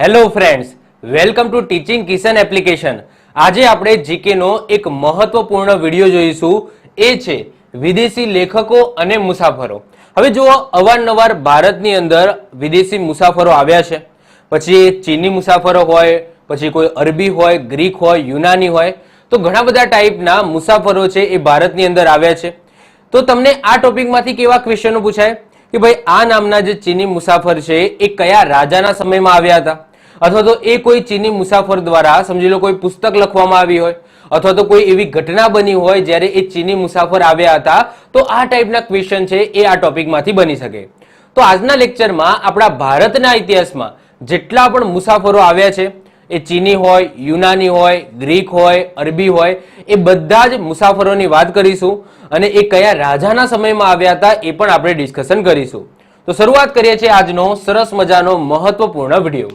Hello friends welcome to teaching Kishan application આજે આપણે જીકેનો એક મહત્વપૂર્ણ વીડિયો જોઈશું. એ છે વિદેશી લેખકો અને મુસાફરો. હવે જુઓ, અવારનવાર ભારતની અંદર વિદેશી મુસાફરો આવ્યા છે. પછી ચીની મુસાફરો હોય, પછી કોઈ અરબી હોય, ગ્રીક હોય, યુનાની હોય, તો ઘણા બધા ટાઈપના મુસાફરો છે એ ભારતની અંદર આવ્યા છે. તો તમને આ ટોપિકમાંથી કેવા ક્વેશ્ચનો પૂછાય? કે ભાઈ, આ નામના જે ચીની મુસાફર છે, એ કયા રાજાના સમયમાં આવ્યા હતા? અથવા તો એ કોઈ ચીની મુસાફર દ્વારા, સમજી લો કોઈ પુસ્તક લખવામાં આવી હોય, અથવા તો કોઈ એવી ઘટના બની હોય જ્યારે એ ચીની મુસાફર આવ્યા હતા, તો આ ટાઈપના ક્વેશ્ચન છે એ આ ટોપિકમાંથી બની શકે. તો આજના લેક્ચરમાં આપણા ભારતના ઇતિહાસમાં જેટલા પણ મુસાફરો આવ્યા છે, એ ચીની હોય, યુનાની હોય, ગ્રીક હોય, અરબી હોય, એ બધા જ મુસાફરોની વાત કરીશું અને એ કયા રાજાના સમયમાં આવ્યા હતા એ પણ આપણે ડિસ્કશન કરીશું. તો શરૂઆત કરીએ છીએ આજનો સરસ મજાનો મહત્વપૂર્ણ વીડિયો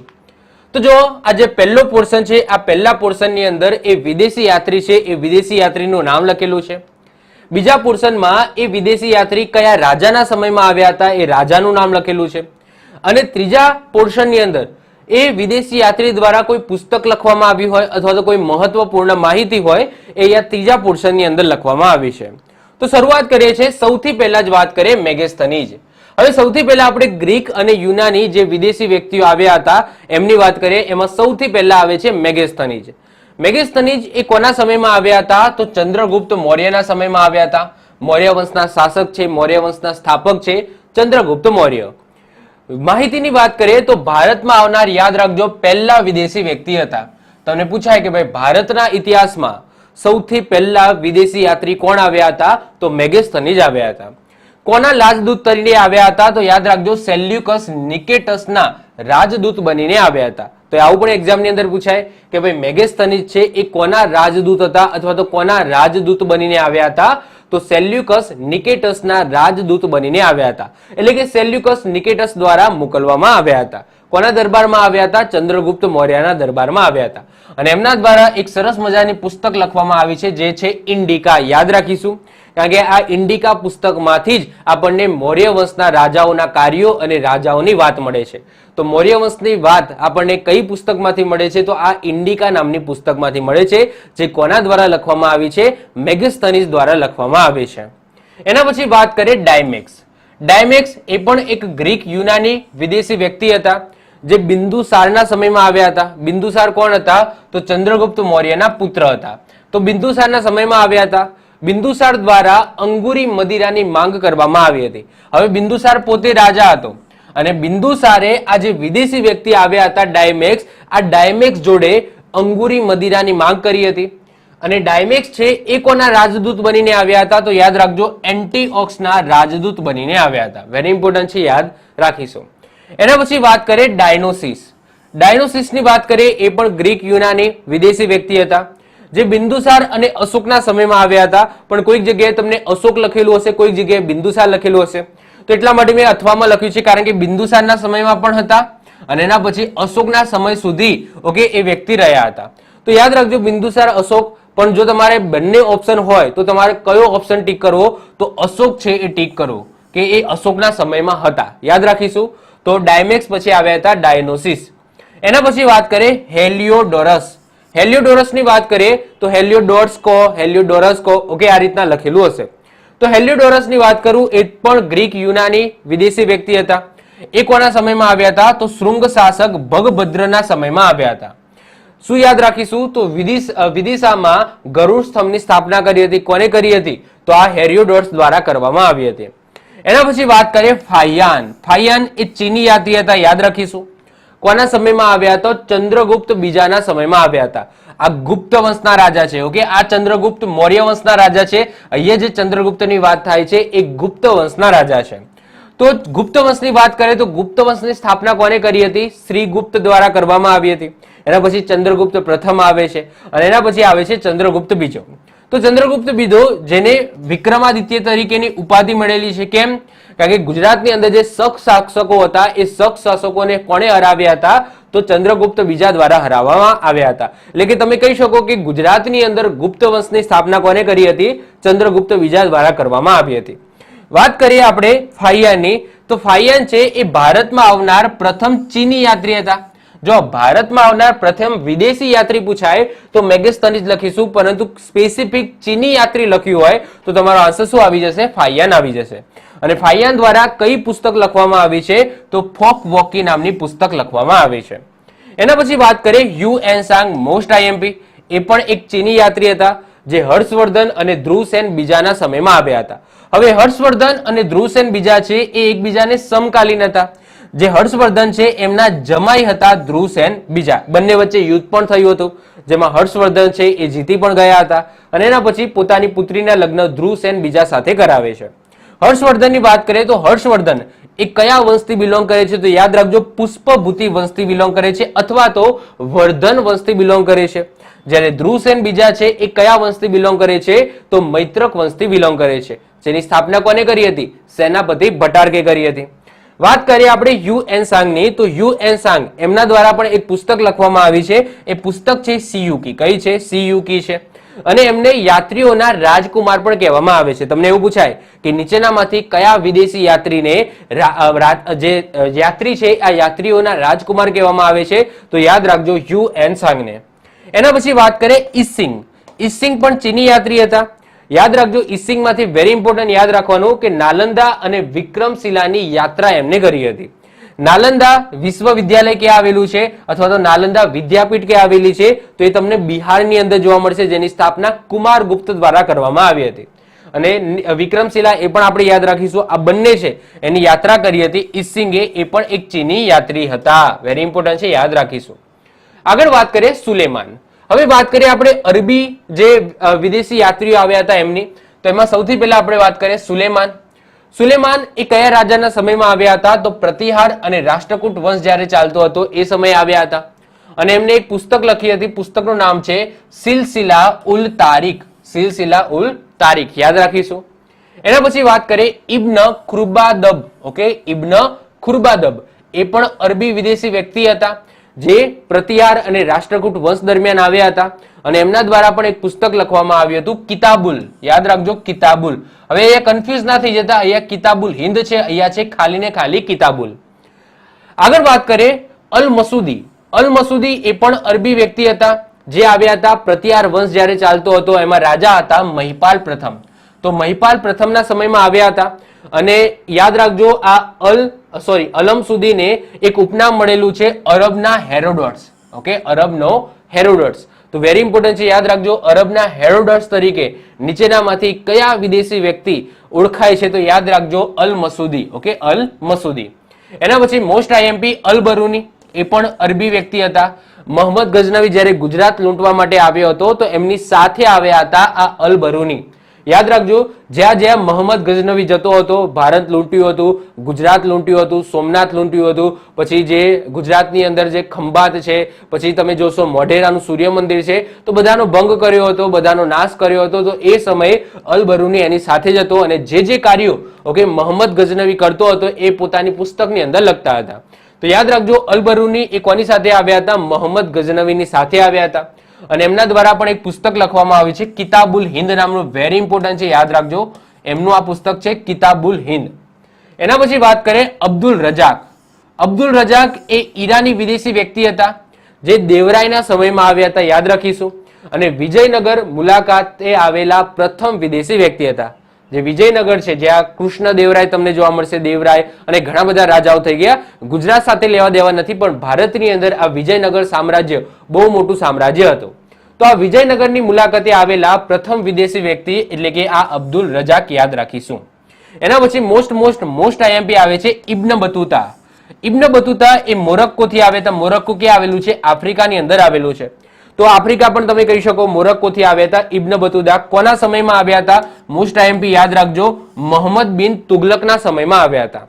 તો જો આ જે પહેલો પોર્શન છે, આ પહેલા પોર્શનની અંદર એ વિદેશી યાત્રી છે, એ વિદેશી યાત્રીનું નામ લખેલું છે. બીજા પોર્શનમાં એ વિદેશી યાત્રી કયા રાજાના સમયમાં આવ્યા હતા, એ રાજાનું નામ લખેલું છે. અને ત્રીજા પોર્શનની અંદર એ વિદેશી યાત્રી દ્વારા કોઈ પુસ્તક લખવામાં આવ્યું હોય અથવા તો કોઈ મહત્વપૂર્ણ માહિતી હોય, એ ત્રીજા પોર્શનની અંદર લખવામાં આવી છે. તો શરૂઆત કરીએ છીએ, સૌથી પહેલા જ વાત કરીએ મેગેસ્થની જ હવે સૌથી પહેલા આપણે ગ્રીક અને યુનાની જે વિદેશી વ્યક્તિઓ આવ્યા હતા, એમની વાત કરીએ, એમાં સૌથી પહેલા આવે છે મેગેસ્થનીજ. મેગેસ્થનીજ એ કોના સમયમાં આવ્યા હતા? તો ચંદ્રગુપ્ત મૌર્યના સમયમાં આવ્યા હતા. મૌર્ય વંશના શાસક છે, મૌર્ય વંશના સ્થાપક છે, ચંદ્રગુપ્ત મૌર્ય. માહિતીની વાત કરીએ તો ભારતમાં આવનાર યાદ રાખજો, પહેલા વિદેશી વ્યક્તિ હતા. તમને પૂછાય કે ભાઈ, ભારતના ઇતિહાસમાં સૌથી પહેલા વિદેશી યાત્રી કોણ આવ્યા હતા? તો મેગેસ્થનીજ આવ્યા હતા. કોના રાજદૂત તરીકે આવ્યા હતા? તો યાદ રાખજો, સેલ્યુકસ નિકેટસના રાજદૂત બનીને આવ્યા હતા. તો આવું પણ એક્ઝામની અંદર પૂછાય કે ભાઈ મેગેસ્થનીજ છે, એ કોના રાજદૂત હતા અથવા તો કોના રાજદૂત બનીને આવ્યા હતા? તો સેલ્યુકસ નિકેટસના રાજદૂત બનીને આવ્યા હતા. એટલે કે સેલ્યુકસ નિકેટસ દ્વારા મોકલવામાં આવ્યા હતા. કોના દરબારમાં આવ્યા હતા? ચંદ્રગુપ્ત મૌર્યના દરબારમાં આવ્યા હતા. અને એમના દ્વારા એક સરસ મજાની પુસ્તક લખવામાં આવી છે, જે છે ઇન્ડિકા. યાદ રાખીશું. કારણ કે આ ઇન્ડિકા પુસ્તકમાંથી જ આપણને મૌર્ય વંશના રાજાઓના કાર્યો અને રાજાઓની વાત મળે છે. તો મૌર્ય વંશની વાત આપણને કઈ પુસ્તકમાંથી મળે છે? તો આ ઇન્ડિકા નામની પુસ્તકમાંથી મળે છે, જે કોના દ્વારા લખવામાં આવી છે? મેગેસ્થનીસ દ્વારા લખવામાં આવી છે. એના પછી વાત કરીએ ડાયમેક્સ. ડાયમેક્સ એ પણ એક ગ્રીક યુનાની વિદેશી વ્યક્તિ હતા, જે બિંદુસારના સમયમાં આવ્યા હતા. બિંદુસાર કોણ હતા? તો ચંદ્રગુપ્ત મૌર્યના પુત્ર હતા. તો બિંદુસારના સમયમાં આવ્યા હતા. બિંદુસાર દ્વારા અંગુરી મદિરાની માંગ કરવામાં આવી હતી. હવે બિંદુસાર પોતે રાજા હતો અને બિંદુસારે આ જે વિદેશી વ્યક્તિ આવ્યા હતા ડાયમેક્સ, આ ડાયમેક્સ જોડે અંગુરી મદિરાની માંગ કરી હતી. અને ડાયમેક્સ છે એ કોના રાજદૂત બનીને આવ્યા હતા તો યાદ રાખજો, એન્ટીઓક્સના રાજદૂત બનીને આવ્યા હતા. વેરી ઇમ્પોર્ટન્ટ છે, યાદ રાખીશું. એના પછી વાત કરીએ ડાયનોસિસ. ડાયનોસિસની વાત કરીએ એ પણ ગ્રીક યુનાની વિદેશી વ્યક્તિ હતા. જે બિંદુસાર અને અશોકના સમયમાં આવ્યા હતા, પણ કોઈક જગ્યાએ તમને અશોક લખેલું હશે, કોઈક જગ્યાએ બિંદુસાર લખેલું હશે. તો એટલા માટે મેં અથવામાં લખ્યું છે, કારણ કે બિંદુસારના સમયમાં પણ હતા અને એના પછી અશોકના સમય સુધી, ઓકે, એ વ્યક્તિ રહ્યા હતા. તો યાદ રાખજો, બિંદુસાર, અશોક, પણ જો તમારે બંને ઓપ્શન હોય, તો તમારે કયો ઓપ્શન ટીક કરવો? તો અશોક છે એ ટીક કરવો, કે એ અશોકના સમયમાં હતા. યાદ રાખીશું. તો ડાયમેક્સ પછી આવ્યા હતા ડાયનોસિસ. એના પછી વાત કરીએ હેલિયોડોરસ. હેલિયોડોરસની વાત કરીએ, તો હેલિયોડોર્સ કો, હેલિયોડોરસ કો, ઓકે, આ રીતના લખેલું હશે. તો હેલિયોડોરસની વાત કરું, એ પણ ગ્રીક યુનાની વિદેશી વ્યક્તિ હતા. એ કોના સમયમાં આવ્યા હતા, તો શૃંગ શાસક ભગભદ્રના સમયમાં આવ્યા હતા. શું યાદ રાખીશું? તો વિદિશ વિદિશામાં ગરુડ સ્તંભની સ્થાપના કરી હતી. કોને કરી હતી? તો આ હેરિયોડોર્સ દ્વારા કરવામાં આવી હતી. એના પછી વાત કરીએ ફાયાન ફાયાન એ ચીની યાદી હતા, યાદ રાખીશું? કોના સમયમાં આવ્યા તો? ચંદ્રગુપ્ત બીજાના સમયમાં આવ્યા હતા. આ ગુપ્ત વંશના રાજા છે, ઓકે? આ ચંદ્રગુપ્ત મૌર્ય વંશના રાજા છે. અહીંયા જે ચંદ્રગુપ્તની વાત થાય છે, એ ગુપ્ત વંશના રાજા છે. તો ગુપ્ત વંશની વાત કરીએ તો ગુપ્ત વંશની સ્થાપના કોને કરી હતી? શ્રી ગુપ્ત દ્વારા કરવામાં આવી હતી. એના પછી ચંદ્રગુપ્ત પ્રથમ આવે છે અને એના પછી આવે છે ચંદ્રગુપ્ત બીજો. તો ચંદ્રગુપ્ત બીજો જેને વિક્રમાદિત્ય તરીકેની ઉપાધિ મળેલી છે, કેમ? કારણ કે ગુજરાતની અંદર જે શક શાસકો હતા, એ શક શાસકોને કોણે હરાવ્યા હતા? તો ચંદ્રગુપ્ત બીજા દ્વારા હરાવવામાં આવ્યા હતા. એટલે કે તમે કહી શકો કે ગુજરાતની અંદર ગુપ્ત વંશની સ્થાપના કોને કરી હતી? ચંદ્રગુપ્ત બીજા દ્વારા કરવામાં આવી હતી. વાત કરીએ આપણે ફાહિયાનની તો ફાહિયાન છે એ ભારતમાં આવનાર પ્રથમ ચીની યાત્રી હતા. જો ભારતમાં આવનાર પ્રથમ વિદેશી યાત્રી પૂછાય, તો મેગેસ્તનીજ લખીશું, પરંતુ સ્પેસિફિક ચીની યાત્રી લખ્યું હોય, તો તમારો આન્સર શું આવી જશે? ફાઇયાન આવી જશે. અને ફાઇયાન દ્વારા કઈ પુસ્તક લખવામાં આવી છે? તો ફોક વોકી નામની પુસ્તક લખવામાં આવી છે. એના પછી વાત કરીએ યુ એન સાંગ મોસ્ટ આઈએમપી એ પણ એક ચીની યાત્રી હતા, જે હર્ષવર્ધન અને ધ્રુવસેન બીજાના સમયમાં આવ્યા હતા. હવે હર્ષવર્ધન અને ધ્રુવસેન બીજા છે, એ એકબીજાને સમકાલીન હતા. જે હર્ષવર્ધન છે, એમના જમાઈ હતા ધ્રુવસેન બીજા. બંને વચ્ચે યુદ્ધ પણ થયું હતું, જેમાં હર્ષવર્ધન છે એ જીતી પણ ગયા હતા અને એના પછી પોતાની પુત્રીના લગ્ન ધ્રુવસેન બીજા સાથે કરાવે છે. હર્ષવર્ધનની વાત કરીએ તો હર્ષવર્ધન એ કયા વંશથી બિલોંગ કરે છે તો યાદ રાખજો, પુષ્પભૂતિ વંશથી બિલોંગ કરે છે અથવા તો વર્ધન વંશથી બિલોંગ કરે છે. જ્યારે ધ્રુવસેન બીજા છે, એ કયા વંશથી બિલોંગ કરે છે તો મૈત્રક વંશથી બિલોંગ કરે છે. જેની સ્થાપના કોને કરી હતી? સેનાપતિ ભટારકે કરી હતી. વાત કરીએ આપણે યુ એન સાંગની, તો યુ એન સાંગ, એમના દ્વારા પણ એક પુસ્તક લખવામાં આવી છે. એ પુસ્તક છે સીયુકી. કઈ છે? સીયુકી છે. અને એમને યાત્રીઓના રાજકુમાર પણ કહેવામાં આવે છે. તમને એવું પૂછાય કે નીચેનામાંથી કયા વિદેશી યાત્રીને જે યાત્રી છે, આ યાત્રીઓના રાજકુમાર કહેવામાં આવે છે? તો યાદ રાખજો યુ એન સાંગને. એના પછી વાત કરીએ ઈસિંગ. ઈસિંગ પણ ચીની યાત્રી હતા. યાદ રાખજો ઈસિંગમાંથી વેરી ઇમ્પોર્ટન્ટ યાદ રાખવાનું કે નાલંદા અને વિક્રમશિલાની યાત્રા એમને કરી હતી. નાલંદા વિશ્વવિદ્યાલય ક્યાં આવેલું છે? અથવા તો નાલંદા વિદ્યાપીઠ ક્યાં આવેલી છે? તો એ તમને બિહારની અંદર જોવા મળશે, જેની સ્થાપના કુમાર ગુપ્ત દ્વારા કરવામાં આવી હતી. અને વિક્રમશિલા એ પણ આપણે યાદ રાખીશું, આ બંને છે. એની યાત્રા કરી હતી ઇસિંગે એ પણ એક ચીની યાત્રી હતા. વેરી ઇમ્પોર્ટન્ટ છે, યાદ રાખીશું. આગળ વાત કરીએ સુલેમાન. હવે વાત કરીએ આપણે અરબી જે વિદેશી યાત્રીઓ આવ્યા હતા એમની. તો એમાં સૌથી પહેલા આપણે વાત કરીએ સુલેમાન. સુલેમાન એ કયા રાજાના સમયમાં આવ્યા હતા? તો પ્રતિહાર અને રાષ્ટ્રકૂટ વંશ જ્યારે ચાલતો હતો, એ સમયે આવ્યા હતા. અને એમને એક પુસ્તક લખી હતી, પુસ્તકનું નામ છે સિલસિલા ઉલ તારીખ. સિલસિલા ઉલ તારીખ, યાદ રાખીશું. એના પછી વાત કરીએ ઇબ્ન ખુરબાદબ, ઓકે? ઇબ્ન ખુરબાદબ. એ પણ અરબી વિદેશી વ્યક્તિ હતા. જે પ્રતિહાર અને રાષ્ટ્રકૂટ વંશ દરમિયાન આવ્યા હતા. અને એમના દ્વારા પણ એક પુસ્તક લખવામાં આવ્યું હતું, કિતાબુલ. યાદ રાખજો, કિતાબુલ. હવે અહીંયા કન્ફ્યુઝ ના થઈ જતા, અહીંયા કિતાબુલ હિન્દ છે, અહીંયા છે ખાલી ને ખાલી કિતાબુલ. આગળ વાત કરીએ, અલ મસૂદી. અલ મસૂદી એ પણ અરબી વ્યક્તિ હતા, જે આવ્યા હતા પ્રતિહાર વંશ જ્યારે ચાલતો હતો, એમાં રાજા હતા મહિપાલ પ્રથમ. તો મહિપાલ પ્રથમના સમયમાં આવ્યા હતા. અને યાદ રાખજો, આ અલ સોરી અલમ સુધીને એક ઉપનામ મળેલું છે અરબના હેરોડોટ્સ. ઓકે અરબનો હેરોડોટ્સ. તો વેરી ઇમ્પોર્ટન્ટ છે, યાદ રાખજો, અરબના હેરોડોટ્સ તરીકે નીચેનામાંથી કયા વિદેશી વ્યક્તિ ઓળખાય છે તો યાદ રાખજો, Al Masudi. Okay Al Masudi. એના પછી મોસ્ટ આઈએમપી અલ બરુની. એ પણ અરબી વ્યક્તિ હતા. મોહમ્મદ ગઝનવી જ્યારે ગુજરાત લૂંટવા માટે આવ્યો હતો તો એમની સાથે આવ્યા હતા આ અલ બરુની. યાદ રાખજો, જ્યાં જ્યાં મોહમ્મદ ગઝનવી જતો હતો, ભારત લૂંટ્યું હતું, ગુજરાત લૂંટ્યું હતું, સોમનાથ લૂંટ્યું હતું, પછી જે ગુજરાતની અંદર જે ખંભાત છે, પછી તમે જોશો મોઢેરાનું સૂર્ય મંદિર છે, તો બધાનો ભંગ કર્યો હતો, બધાનો નાશ કર્યો હતો, તો એ સમયે અલબરુની એની સાથે જ હતો અને જે જે કાર્યો, ઓકે, મોહમ્મદ ગઝનવી કરતો હતો, એ પોતાની પુસ્તકની અંદર લખતા હતા. તો યાદ રાખજો અલબરુની એ કોની સાથે આવ્યા હતા? મોહમ્મદ ગઝનવીની સાથે આવ્યા હતા. અને એમના દ્વારા પણ એક પુસ્તક લખવામાં આવ્યું છે, કિતાબુલ હિન્દ નામનું વેરી ઇમ્પોર્ટન્ટ છે, યાદ રાખજો. એમનું આ પુસ્તક છે, કિતાબુલ હિન્દ. એના પછી વાત કરીએ અબ્દુલ રજાક અબ્દુલ રજાક એ ઈરાની વિદેશી વ્યક્તિ હતા, જે દેવરાયના સમયમાં આવ્યા હતા, યાદ રાખીશું. અને વિજયનગર મુલાકાતે આવેલા પ્રથમ વિદેશી વ્યક્તિ હતા. જે વિજયનગર છે જ્યાં કૃષ્ણ દેવરાય તમને જોવા મળશે, દેવરાય અને ઘણા બધા રાજાઓ થઈ ગયા. ગુજરાત સાથે લેવા દેવા નથી, પણ ભારતની અંદર આ વિજયનગર સામ્રાજ્ય બહુ મોટું સામ્રાજ્ય હતું. તો આ વિજયનગરની મુલાકાતે આવેલા પ્રથમ વિદેશી વ્યક્તિ એટલે કે આ અબ્દુલ રજાક યાદ રાખીશું. એના પછી મોસ્ટ મોસ્ટ મોસ્ટ આઈએમપી આવે છે, ઇબ્ન બતુતા. ઇબ્ન બતુતા એ મોરક્કોથી આવે, તો મોરક્કો ક્યાં આવેલું છે? આફ્રિકાની અંદર આવેલું છે. તો આફ્રિકા પણ તમે કહી શકો, મોરક્કોથી આવ્યા હતા, ઇબ્ન બતુદા કોના સમયમાં આવ્યા હતા? મોસ્ટ આઈએમપી યાદ રાખજો, મોહમ્મદ બિન તુગલકના સમયમાં આવ્યા હતા.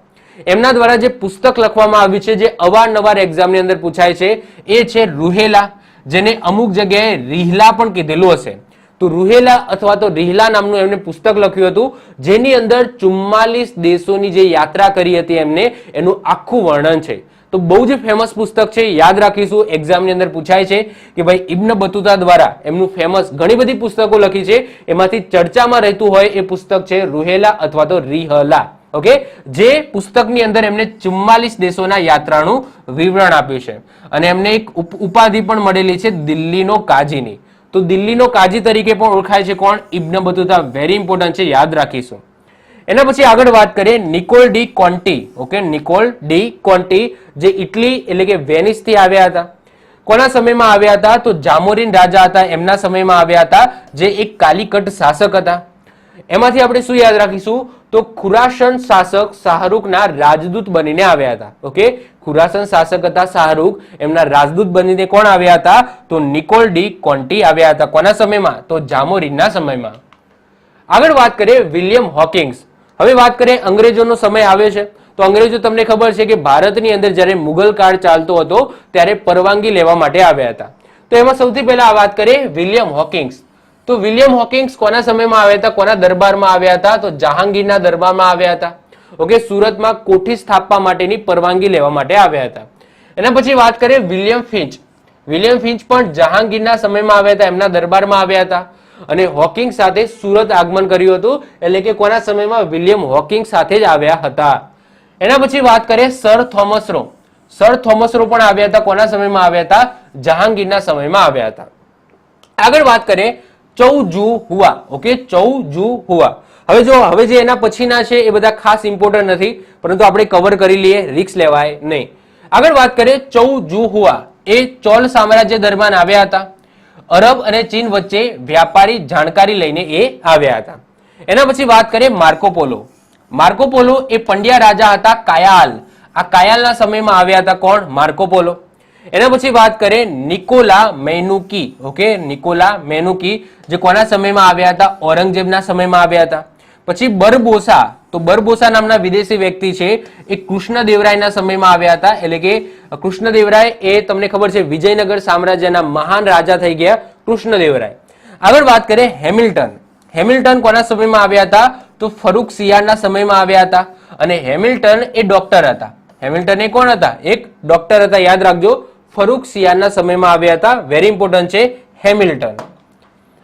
એમના દ્વારા જે પુસ્તક લખવામાં આવ્યું છે, જે અવારનવાર એક્ઝામની અંદર પૂછાય છે, એ છે રૂહેલા, જેને અમુક જગ્યાએ રીહલા પણ કીધેલું હશે. તો રૂહેલા અથવા તો રીહલા નામનું એમને પુસ્તક લખ્યું હતું, જેની અંદર ચુમ્માલીસ દેશોની જે યાત્રા કરી હતી એમને, એનું આખું વર્ણન છે. તો બહુ જ ફેમસ પુસ્તક છે. યાદ રાખીશું એક્ઝામની અંદર પૂછાય છે કે ભાઈ ઇબ્ન બતુતા દ્વારા એમનું ફેમસ ઘણી બધી પુસ્તકો લખી છે. એમાંથી ચર્ચામાં રહેતું હોય એ પુસ્તક છે રૂહેલા અથવા તો રિહલા. ઓકે જે પુસ્તકની અંદર એમને ચુમ્માલીસ દેશોના યાત્રાનું વિવરણ આપ્યું છે. અને એમને એક ઉપ- ઉપાધિ પણ મળેલી છે દિલ્હીનો કાજીની તો દિલ્હીનો કાજી તરીકે પણ ઓળખાય છે કોણ? ઇબ્ન બતુતા. વેરી ઇમ્પોર્ટન્ટ છે, યાદ રાખીશું. એના પછી આગળ વાત કરીએ Nicolo de Conti, okay? Nicolo de Conti જે ઇટલી એટલે કે વેનિસથી આવ્યા હતા. કોના સમયમાં આવ્યા હતા? તો જામોરીન રાજા હતા, એમના સમયમાં આવ્યા હતા, જે એક કાલિકટ શાસક હતા. એમાંથી આપણે શું યાદ રાખીશું? તો ખુરાસન શાસક શાહરૂખના રાજદૂત બનીને આવ્યા હતા, ઓકે? ખુરાસન શાસક હતા શાહરૂખ, એમના રાજદૂત બનીને કોણ આવ્યા હતા? તો નિકોલ ડી કોન્ટી આવ્યા હતા. કોના સમયમાં? તો જામોરીનના સમયમાં. આગળ વાત કરીએ વિલિયમ હોકિંગ્સ. હવે વાત કરીએ અંગ્રેજોનો સમય આવે છે. તો અંગ્રેજો તમને ખબર છે કે ભારતની અંદર જ્યારે મુગલ કાળ ચાલતો હતો, ત્યારે પરવાનગી લેવા માટે આવ્યા હતા. તો એમાં સૌથી પહેલા વાત કરીએ વિલિયમ હોકિંગ્સ. તો વિલિયમ હોકિંગ્સ કોના સમયમાં આવ્યા હતા? કોના દરબારમાં આવ્યા હતા? તો જહાંગીરના દરબારમાં આવ્યા હતા. ઓકે, સુરતમાં કોઠી સ્થાપવા માટેની પરવાનગી લેવા માટે આવ્યા હતા. એના પછી વાત કરીએ વિલિયમ ફિંચ વિલિયમ ફિંચ પણ જહાંગીરના સમયમાં આવ્યા હતા, એમના દરબારમાં આવ્યા હતા. અને હોકિંગ સાથે સુરત આગમન કર્યું હતું, એટલે કે કોના સમયમાં વિલિયમ હોકિંગ સાથે જ આવ્યા હતા. એના પછી વાત કરીએ sir Thomas Roe. Sir Thomas Roe પણ આવ્યા હતા, કોના સમયમાં આવ્યા હતા? જહાંગીરના સમયમાં આવ્યા હતા. આગળ વાત કરીએ ચૌ જુ હુઆ, ઓકે? ચૌ જુ હુઆ. હવે જો, હવે જે એના પછીના છે એ બધા ખાસ ઇમ્પોર્ટન્ટ નથી, પરંતુ આપણે કવર કરી લઈએ રિક્સ લેવાય નહીં. આગળ વાત કરીએ ચૌ જુ હુઆ. એ ચોલ સામ્રાજ્ય દરમિયાન આવ્યા હતા. અરબ અને ચીન વચ્ચે વ્યાપારી જાણકારી લઈને એ આવ્યા હતા. એના પછી વાત કરીએ માર્કોપોલો માર્કોપોલો એ પંડ્યા રાજા હતા કાયાલ. આ કાયાલના સમયમાં આવ્યા હતા કોણ? માર્કોપોલો એના પછી વાત કરીએ Niccolo Manucci. Okay, Niccolo Manucci જે કોના સમયમાં આવ્યા હતા? ઔરંગઝેબના સમયમાં આવ્યા હતા. પછી બરબોસા. તો બરબોસા નામના વિદેશી વ્યક્તિ છે. એ કૃષ્ણદેવરાયના સમયમાં આવ્યા હતા. એટલે કે કૃષ્ણદેવરાય એ તમને ખબર છે, વિજયનગર સામ્રાજ્યના મહાન રાજા થઈ ગયા કૃષ્ણદેવરાય. આગળ વાત કરીએ હેમિલ્ટન. હેમિલ્ટન કોના સમયમાં આવ્યા હતા? તો ફરૂક સિયારના સમયમાં આવ્યા હતા. અને હેમિલ્ટન એ ડોક્ટર હતા. હેમિલ્ટન એ કોણ હતા? એક ડોક્ટર હતા, યાદ રાખજો. ફરૂક સિયારના સમયમાં આવ્યા હતા. વેરી ઇમ્પોર્ટન્ટ છે હેમિલ્ટન.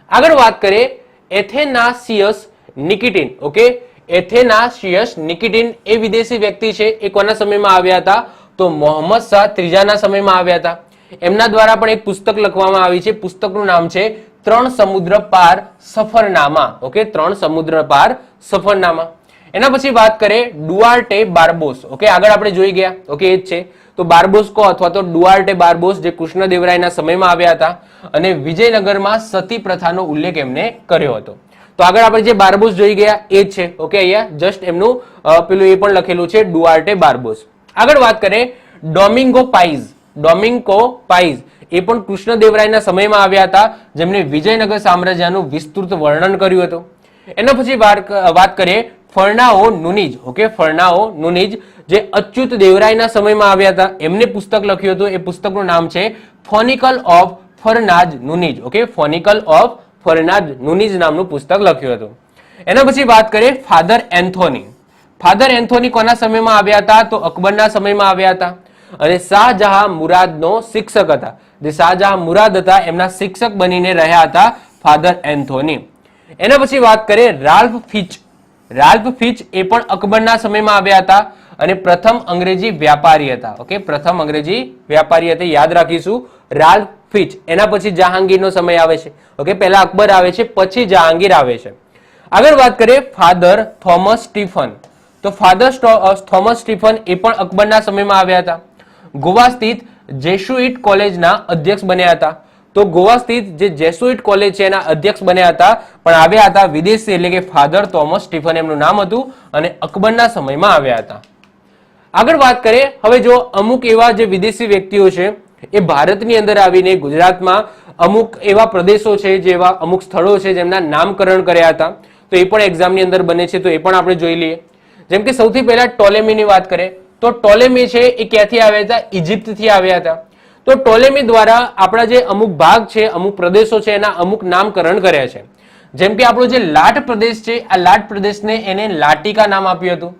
આગળ વાત કરીએ એથેનાસિયસ નિકિટિન, ઓકે? એથેનાશિયસ નિકિટિન એ વિદેશી વ્યક્તિ છે. એ કોના સમયમાં આવ્યા હતા? તો મોહમ્મદ શાહ ત્રીજાના સમયમાં આવ્યા હતા. એમના દ્વારા પણ એક પુસ્તક લખવામાં આવી છે. પુસ્તકનું નામ છે ત્રણ સમુદ્ર પાર સફરનામા, ઓકે? ત્રણ સમુદ્ર પાર સફરનામા. એના પછી વાત કરીએ ડુઆર્ટે બાર્બોસ, ઓકે? આગળ આપણે જોઈ ગયા, ઓકે? એ જ છે. તો બાર્બોસ્કો અથવા તો ડુઆર્ટે બાર્બોસ જે કૃષ્ણદેવરાયના સમયમાં આવ્યા હતા અને વિજયનગરમાં સતી પ્રથાનો ઉલ્લેખ એમને કર્યો હતો. તો આગળ આપણે જે બાર્બોસ જોઈ ગયા, એ જ છે. ઓકે અહીંયા જસ્ટ એમનું પેલું એ પણ લખેલું છે, ડુઆર્ટે બાર્બોસ. આગળ વાત કરીએ, ડોમિંગો પાઇઝ ડોમિંગો પાઇઝ. એ પણ કૃષ્ણદેવરાયના સમયમાં આવ્યા હતા, જેમણે વિજયનગર સામ્રાજ્યનું વિસ્તૃત વર્ણન કર્યું હતું. એના પછી વાત કરીએ ફર્નાઓ નુનીજ. ઓકે ફર્નાઓ નુનીજ, જે અચ્યુત દેવરાયના સમયમાં આવ્યા હતા, એમને પુસ્તક લખ્યું હતું, એ પુસ્તકનું નામ છે, chronicle of Fernao Nuniz. Okay chronicle of Fernao Nuniz નામનું પુસ્તક લખ્યું હતું. એના પછી વાત કરીએ ફાધર એન્થોની. ફાધર એન્થોની કોના સમયમાં આવ્યા હતા? તો અકબરના સમયમાં આવ્યા હતા. અને શાહજહાં મુરાદનો શિક્ષક હતા. જે શાહજહાં મુરાદ હતા, એમના શિક્ષક બનીને રહ્યા હતા ફાધર એન્થોની. એના પછી વાત કરીએ રાલ્ફ ફિચ. રાલ્ફ ફિચ એ પણ અકબરના સમયમાં આવ્યા હતા અને પ્રથમ અંગ્રેજી વ્યાપારી હતા. ઓકે, પ્રથમ અંગ્રેજી વ્યાપારી હતા. યાદ રાખીશું, રાલ્ફ ફિચ. એના પછી જહાંગીરનો સમય આવે છે. ઓકે, પહેલા અકબર આવે છે, પછી જહાંગીર આવે છે. આગળ વાત કરીએ ફાધર થોમસ સ્ટીફન. તો ફાધર થોમસ સ્ટીફન એ પણ અકબરના સમયમાં આવ્યા હતા. ગોવા સ્થિત જેસુઇટ કોલેજના અધ્યક્ષ બન્યા હતા. તો ગોવા સ્થિત જે જેસુઇટ કોલેજ છે એના અધ્યક્ષ બન્યા હતા, પણ આવ્યા હતા વિદેશી એટલે કે ફાધર થોમસ સ્ટીફન એમનું નામ હતું અને અકબરના સમયમાં આવ્યા હતા. આગળ વાત કરીએ, હવે જો અમુક એવા જે વિદેશી વ્યક્તિઓ છે એ ભારતની અંદર આવીને ગુજરાતમાં અમુક એવા પ્રદેશો છે જેવા અમુક સ્થળો છે જેમના નામકરણ કર્યા હતા. તો એ પણ એક્ઝામની અંદર બને છે, તો એ પણ આપણે જોઈ લઈએ. જેમ કે સૌથી પહેલા ટોલેમીની વાત કરીએ તો ટોલેમી છે એ ક્યાંથી આવ્યા હતા? ઇજિપ્તથી આવ્યા હતા. તો ટોલેમી દ્વારા આપણા જે અમુક ભાગ છે, અમુક પ્રદેશો છે, એના અમુક નામકરણ કર્યા છે. જેમ કે આપણો જે લાટ પ્રદેશ છે, આ લાટ પ્રદેશને એને લાટિકા નામ આપ્યું હતું.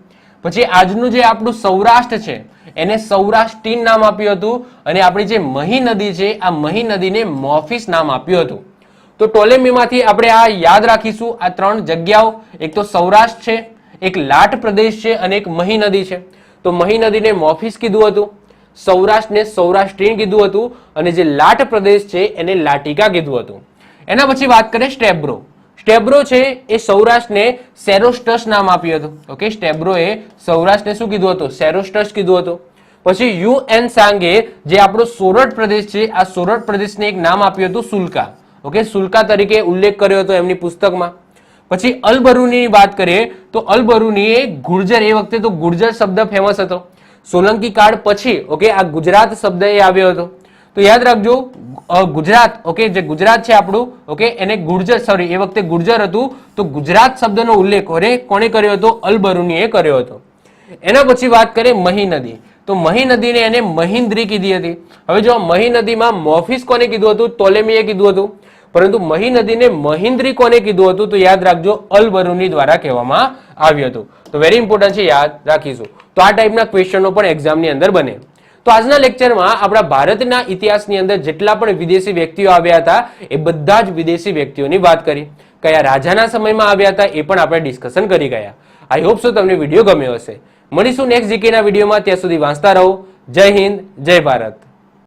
પછી આજનું જે આપણું સૌરાષ્ટ્ર છે, એને સૌરાષ્ટ્રીન નામ આપ્યું હતું અને આપણી જે મહી નદી છે, આ મહી નદીને મોફિસ નામ આપ્યું હતું. તો ટોલેમીમાંથી આપણે આ યાદ રાખીશું, આ ત્રણ જગ્યાઓ. એક તો સૌરાષ્ટ્ર છે, એક લાટ પ્રદેશ છે અને એક મહી નદી છે. તો મહી નદીને મોફિસ કીધું હતું, સૌરાષ્ટ્રને સૌરાષ્ટ્રીન કીધું હતું અને જે લાટ પ્રદેશ છે, એને લાટિકા કીધું હતું. એના પછી વાત કરીએ સ્ટેબ્રો. સ્ટેબ્રો છે એ સૌરાષ્ટ્રને સેરોસ્ટસ નામ આપ્યું હતું. ઓકે, સ્ટેબ્રોએ સૌરાષ્ટ્રને શું કીધું હતું? સેરોસ્ટસ કીધું હતું. પછી યુ એન સાંગે જે આપણો સોરઠ પ્રદેશ છે, આ સોરઠ પ્રદેશને એક નામ આપ્યું હતું સુલકા. ઓકે, સુલકા તરીકે ઉલ્લેખ કર્યો હતો એમની પુસ્તકમાં. પછી અલબરુની વાત કરીએ, તો અલબરુની એ ગુર્જર, એ વખતે તો ગુર્જર શબ્દ ફેમસ હતો. સોલંકી કાળ પછી, ઓકે, આ ગુજરાત શબ્દ એ આવ્યો હતો. તો યાદ રાખજો ગુજરાત, ઓકે, જે ગુજરાત છે આપણું, ઓકે, એને ગુર્જર સોરી એ વખતે ગુર્જર હતું, તો ગુજરાત શબ્દનો ઉલ્લેખ અરે કોણે કર્યો હતો? અલબરુનીએ કર્યો હતો. એના પછી વાત કરીએ મહી નદી. તો મહી નદીને એને મહિન્દ્રી કીધી હતી. હવે જો મહી નદીમાં મોફિસ કોને કીધું હતું? ટોલેમીએ કીધું હતું. પરંતુ મહી નદીને મહિન્દ્રી કોને કીધું હતું? તો યાદ રાખજો, અલબરુની દ્વારા કહેવામાં આવ્યું હતું. તો વેરી ઇમ્પોર્ટન્ટ છે, યાદ રાખીશું. તો આ ટાઈપના ક્વેશ્ચનો પણ એક્ઝામની અંદર બને. તો આજના લેક્ચરમાં આપણા ભારતના ઇતિહાસની અંદર જેટલા પણ વિદેશી વ્યક્તિઓ આવ્યા હતા, એ બધા જ વિદેશી વ્યક્તિઓની વાત કરી. કયા રાજાના સમયમાં આવ્યા હતા, એ પણ આપણે ડિસ્કશન કરી ગયા. આઈ હોપ સો તમને વીડિયો ગમ્યો હશે. મળીશું નેક્સ્ટ જીકેના વિડીયોમાં. ત્યાં સુધી વાંચતા રહો. જય હિન્દ, જય ભારત.